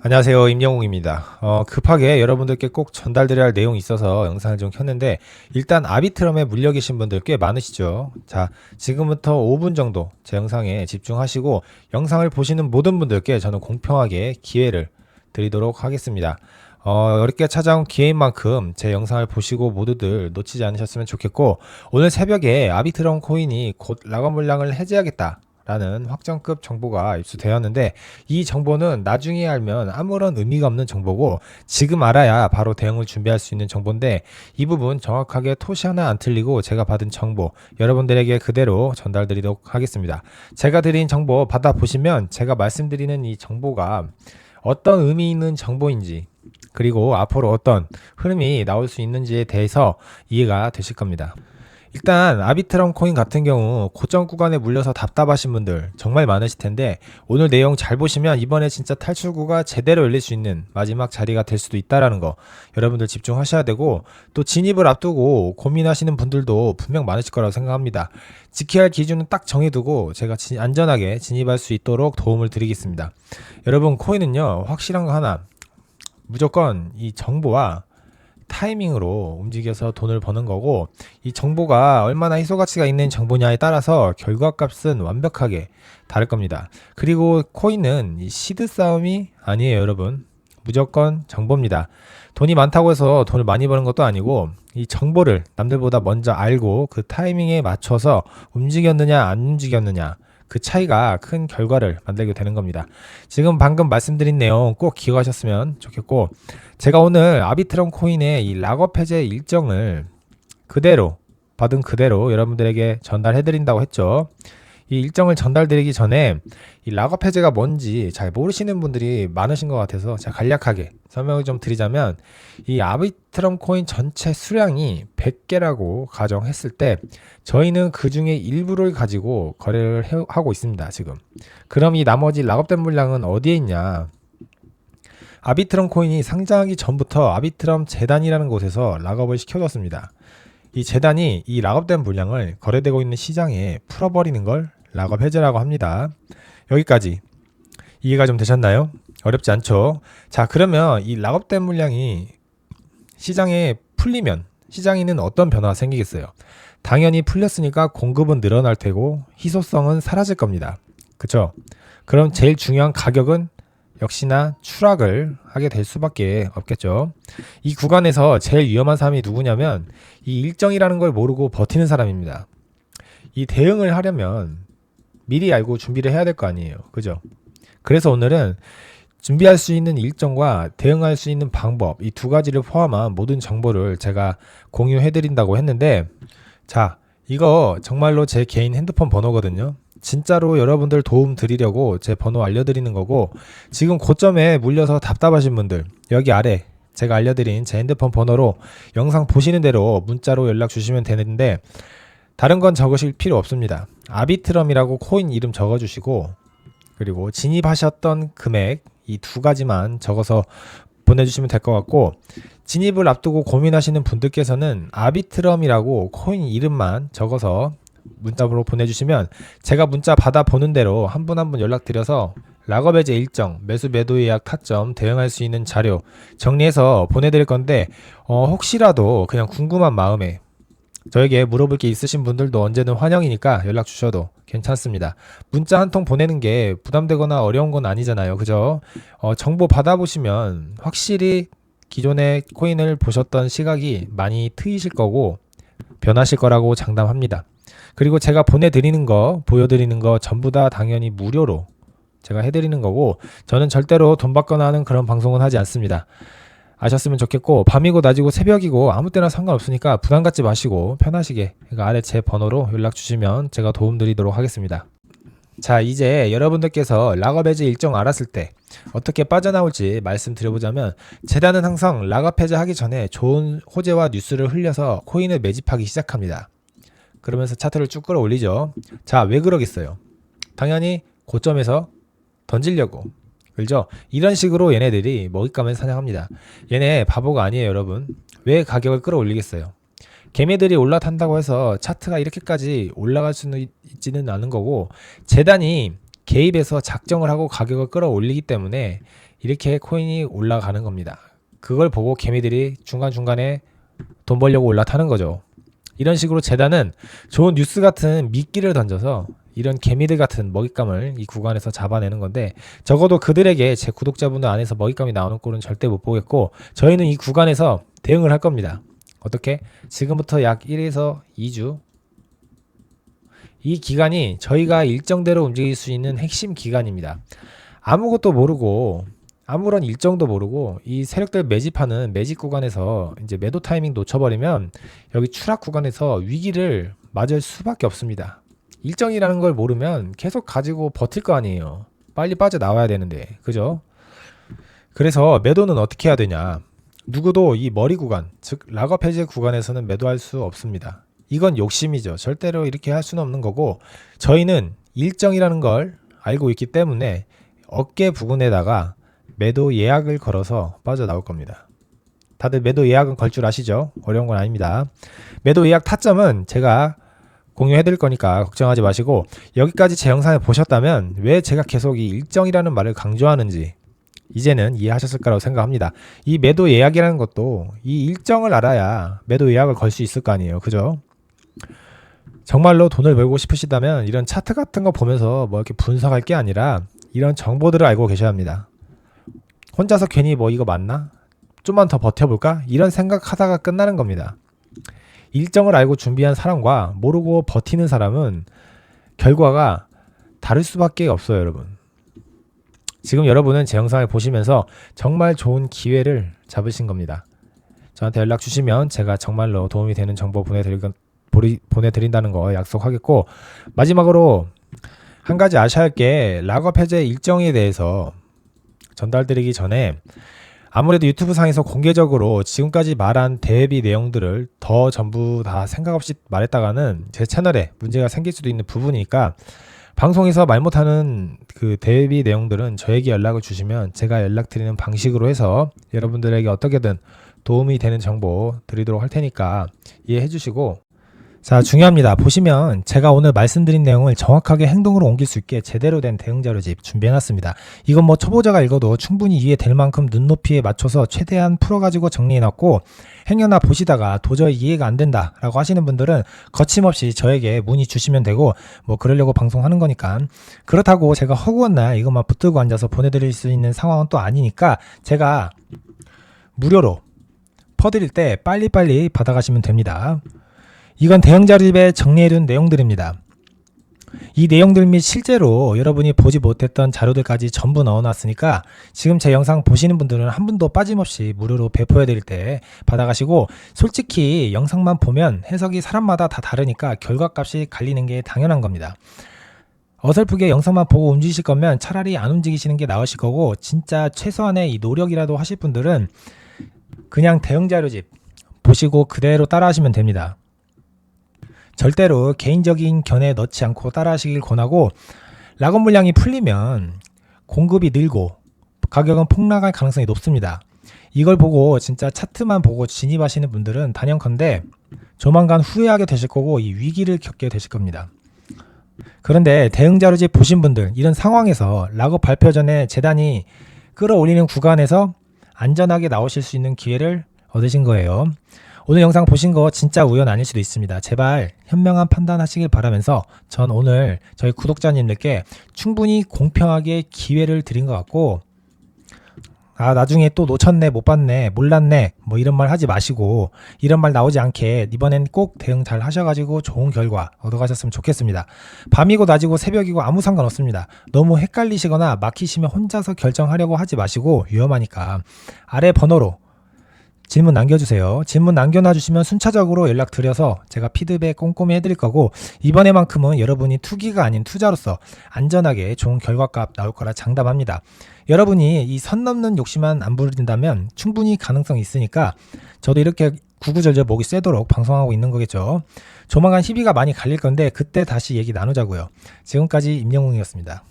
안녕하세요 임영웅입니다. 어, 급하게 여러분들께 꼭 전달드려야 할 내용이 있어서 영상을 좀 켰는데 일단 아비트럼에 물려 계신 분들 꽤 많으시죠. 자 지금부터 5분 정도 제 영상에 집중하시고 영상을 보시는 모든 분들께 저는 공평하게 기회를 드리도록 하겠습니다. 어, 어렵게 찾아온 기회인 만큼 제 영상을 보시고 모두들 놓치지 않으셨으면 좋겠고 오늘 새벽에 아비트럼 코인이 곧 라거 물량을 해제하겠다. 라는 확정급 정보가 입수되었는데 이 정보는 나중에 알면 아무런 의미가 없는 정보고 지금 알아야 바로 대응을 준비할 수 있는 정보인데 이 부분 정확하게 토시 하나 안 틀리고 제가 받은 정보 여러분들에게 그대로 전달드리도록 하겠습니다. 제가 드린 정보 받아보시면 제가 말씀드리는 이 정보가 어떤 의미 있는 정보인지 그리고 앞으로 어떤 흐름이 나올 수 있는지에 대해서 이해가 되실 겁니다. 일단 아비트럼 코인 같은 경우 고점 구간에 물려서 답답하신 분들 정말 많으실 텐데 오늘 내용 잘 보시면 이번에 진짜 탈출구가 제대로 열릴 수 있는 마지막 자리가 될 수도 있다라는 거 여러분들 집중하셔야 되고 또 진입을 앞두고 고민하시는 분들도 분명 많으실 거라고 생각합니다. 지켜야 할 기준은 딱 정해두고 제가 진- 안전하게 진입할 수 있도록 도움을 드리겠습니다. 여러분 코인은요 확실한 거 하나 무조건 이 정보와 타이밍으로 움직여서 돈을 버는 거고 이 정보가 얼마나 희소 가치가 있는 정보냐에 따라서 결과값은 완벽하게 다를 겁니다. 그리고 코인은 이 시드 싸움이 아니에요, 여러분. 무조건 정보입니다. 돈이 많다고 해서 돈을 많이 버는 것도 아니고 이 정보를 남들보다 먼저 알고 그 타이밍에 맞춰서 움직였느냐 안 움직였느냐 그 차이가 큰 결과를 만들게 되는 겁니다. 지금 방금 말씀드린 내용 꼭 기억하셨으면 좋겠고 제가 오늘 아비트럼 코인의 이 락업 해제 일정을 그대로 받은 그대로 여러분들에게 전달해 드린다고 했죠. 이 일정을 전달드리기 전에 이 락업 해제가 뭔지 잘 모르시는 분들이 많으신 것 같아서 제가 간략하게 설명을 좀 드리자면 이 아비트럼 코인 전체 수량이 100개라고 가정했을 때 저희는 그 중에 일부를 가지고 거래를 해- 하고 있습니다 지금 그럼 이 나머지 락업된 물량은 어디에 있냐 아비트럼 코인이 상장하기 전부터 아비트럼 재단이라는 곳에서 락업을 시켜줬습니다. 이 재단이 이 락업된 물량을 거래되고 있는 시장에 풀어버리는 걸 락업 해제라고 합니다. 여기까지 이해가 좀 되셨나요? 어렵지 않죠? 자, 그러면 이 락업된 물량이 시장에 풀리면 시장에는 어떤 변화가 생기겠어요? 당연히 풀렸으니까 공급은 늘어날 테고 희소성은 사라질 겁니다. 그쵸? 그럼 제일 중요한 가격은 역시나 추락을 하게 될 수밖에 없겠죠. 이 구간에서 제일 위험한 사람이 누구냐면 이 일정이라는 걸 모르고 버티는 사람입니다. 이 대응을 하려면 미리 알고 준비를 해야 될 거 아니에요. 그죠? 그래서 오늘은 준비할 수 있는 일정과 대응할 수 있는 방법 이 두 가지를 포함한 모든 정보를 제가 공유해 드린다고 했는데 자, 이거 정말로 제 개인 핸드폰 번호거든요. 진짜로 여러분들 도움 드리려고 제 번호 알려드리는 거고 지금 고점에 물려서 답답하신 분들 여기 아래 제가 알려드린 제 핸드폰 번호로 영상 보시는 대로 문자로 연락 주시면 되는데 다른 건 적으실 필요 없습니다. 아비트럼이라고 코인 이름 적어주시고 그리고 진입하셨던 금액 이 두 가지만 적어서 보내주시면 될 것 같고 진입을 앞두고 고민하시는 분들께서는 아비트럼이라고 코인 이름만 적어서 문자로 보내주시면 제가 문자 받아 보는 대로 한 분 한 분 연락드려서 락업 해제 일정, 매수 매도 예약 타점 대응할 수 있는 자료 정리해서 보내드릴 건데 어, 혹시라도 그냥 궁금한 마음에 저에게 물어볼 게 있으신 분들도 언제든 환영이니까 연락 주셔도 괜찮습니다. 문자 한 통 보내는 게 부담되거나 어려운 건 아니잖아요. 그죠? 어, 정보 받아보시면 확실히 기존의 코인을 보셨던 시각이 많이 트이실 거고 변하실 거라고 장담합니다. 그리고 제가 보내드리는 거, 보여드리는 거 전부 다 당연히 무료로 제가 해드리는 거고 저는 절대로 돈 받거나 하는 그런 방송은 하지 않습니다. 아셨으면 좋겠고 밤이고 낮이고 새벽이고 아무 때나 상관없으니까 부담 갖지 마시고 편하시게 그 아래 제 번호로 연락 주시면 제가 도움 드리도록 하겠습니다. 자 이제 여러분들께서 락업 해제 일정 알았을 때 어떻게 빠져나올지 말씀드려보자면 재단은 항상 락업 해제하기 전에 좋은 호재와 뉴스를 흘려서 코인을 매집하기 시작합니다. 그러면서 차트를 쭉 끌어올리죠. 자 왜 그러겠어요? 당연히 고점에서 던지려고 그죠? 이런 식으로 얘네들이 먹잇감을 사냥합니다. 얘네 바보가 아니에요, 여러분. 왜 가격을 끌어올리겠어요? 걔네들이 올라탄다고 해서 차트가 이렇게까지 올라갈 수는 있지는 않은 거고 재단이 개입해서 작정을 하고 가격을 끌어올리기 때문에 이렇게 코인이 올라가는 겁니다. 그걸 보고 개미들이 중간중간에 돈 벌려고 올라타는 거죠. 이런 식으로 재단은 좋은 뉴스 같은 미끼를 던져서 이런 개미들 같은 먹잇감을 이 구간에서 잡아내는 건데 적어도 그들에게 제 구독자분들 안에서 먹잇감이 나오는 꼴은 절대 못 보겠고 저희는 이 구간에서 대응을 할 겁니다. 어떻게? 지금부터 약 1에서 2주 이 기간이 저희가 일정대로 움직일 수 있는 핵심 기간입니다. 아무것도 모르고 아무런 일정도 모르고 이 세력들 매집하는 매집 구간에서 이제 매도 타이밍 놓쳐버리면 여기 추락 구간에서 위기를 맞을 수밖에 없습니다. 일정이라는 걸 모르면 계속 가지고 버틸 거 아니에요. 빨리 빠져 나와야 되는데, 그죠? 그래서 매도는 어떻게 해야 되냐? 누구도 이 머리 구간, 즉 락업 해제 구간에서는 매도할 수 없습니다. 이건 욕심이죠. 절대로 이렇게 할 수는 없는 거고 저희는 일정이라는 걸 알고 있기 때문에 어깨 부근에다가 매도 예약을 걸어서 빠져나올 겁니다. 다들 매도 예약은 걸 줄 아시죠? 어려운 건 아닙니다. 매도 예약 타점은 제가 공유해 드릴 거니까 걱정하지 마시고 여기까지 제 영상을 보셨다면 왜 제가 계속 이 일정이라는 말을 강조하는지 이제는 이해하셨을 거라고 생각합니다. 이 매도 예약이라는 것도 이 일정을 알아야 매도 예약을 걸 수 있을 거 아니에요. 그죠? 정말로 돈을 벌고 싶으시다면 이런 차트 같은 거 보면서 뭐 이렇게 분석할 게 아니라 이런 정보들을 알고 계셔야 합니다. 혼자서 괜히 뭐 이거 맞나? 좀만 더 버텨볼까? 이런 생각하다가 끝나는 겁니다. 일정을 알고 준비한 사람과 모르고 버티는 사람은 결과가 다를 수밖에 없어요, 여러분. 지금 여러분은 제 영상을 보시면서 정말 좋은 기회를 잡으신 겁니다. 저한테 연락 주시면 제가 정말로 도움이 되는 정보 보내드릴, 보리, 보내드린다는 거 약속하겠고 마지막으로 한 가지 아셔야 할 게 락업 해제 일정에 대해서 전달드리기 전에 아무래도 유튜브 상에서 공개적으로 지금까지 말한 대비 내용들을 더 전부 다 생각 없이 말했다가는 제 채널에 문제가 생길 수도 있는 부분이니까 방송에서 말 못하는 그 대비 내용들은 저에게 연락을 주시면 제가 연락드리는 방식으로 해서 여러분들에게 어떻게든 도움이 되는 정보 드리도록 할 테니까 이해해 주시고 자, 중요합니다. 보시면 제가 오늘 말씀드린 내용을 정확하게 행동으로 옮길 수 있게 제대로 된 대응 자료집 준비해 놨습니다. 이건 뭐 초보자가 읽어도 충분히 이해될 만큼 눈높이에 맞춰서 최대한 풀어가지고 정리해 놨고 행여나 보시다가 도저히 이해가 안 된다라고 하시는 분들은 거침없이 저에게 문의 주시면 되고 뭐 그러려고 방송하는 거니까 그렇다고 제가 허구한 날 이것만 붙들고 앉아서 보내드릴 수 있는 상황은 또 아니니까 제가 무료로 퍼드릴 때 빨리빨리 받아가시면 됩니다. 이건 대형 자료집에 정리해둔 내용들입니다. 이 내용들 및 실제로 여러분이 보지 못했던 자료들까지 전부 넣어놨으니까 지금 제 영상 보시는 분들은 한 분도 빠짐없이 무료로 배포해드릴 때 받아가시고 솔직히 영상만 보면 해석이 사람마다 다 다르니까 결과값이 갈리는 게 당연한 겁니다. 어설프게 영상만 보고 움직이실 거면 차라리 안 움직이시는 게 나으실 거고 진짜 최소한의 이 노력이라도 하실 분들은 그냥 대형 자료집 보시고 그대로 따라 하시면 됩니다. 절대로 개인적인 견해 넣지 않고 따라하시길 권하고 락업 물량이 풀리면 공급이 늘고 가격은 폭락할 가능성이 높습니다. 이걸 보고 진짜 차트만 보고 진입하시는 분들은 단연컨대 조만간 후회하게 되실 거고 이 위기를 겪게 되실 겁니다. 그런데 대응 자료집 보신 분들 이런 상황에서 락업 발표 전에 재단이 끌어올리는 구간에서 안전하게 나오실 수 있는 기회를 얻으신 거예요. 오늘 영상 보신 거 진짜 우연 아닐 수도 있습니다. 제발 현명한 판단하시길 바라면서 전 오늘 저희 구독자님들께 충분히 공평하게 기회를 드린 것 같고 아 나중에 또 놓쳤네 못 봤네 몰랐네 뭐 이런 말 하지 마시고 이런 말 나오지 않게 이번엔 꼭 대응 잘 하셔가지고 좋은 결과 얻어가셨으면 좋겠습니다 밤이고 낮이고 새벽이고 아무 상관없습니다 너무 헷갈리시거나 막히시면 혼자서 결정하려고 하지 마시고 위험하니까 아래 번호로 질문 남겨주세요. 질문 남겨놔 주시면 순차적으로 연락드려서 제가 피드백 꼼꼼히 해드릴 거고 이번에만큼은 여러분이 투기가 아닌 투자로서 안전하게 좋은 결과값 나올 거라 장담합니다. 여러분이 이 선 넘는 욕심만 안 부린다면 충분히 가능성이 있으니까 저도 이렇게 구구절절 목이 세도록 방송하고 있는 거겠죠. 조만간 희비가 많이 갈릴 건데 그때 다시 얘기 나누자고요. 지금까지 임영웅이었습니다.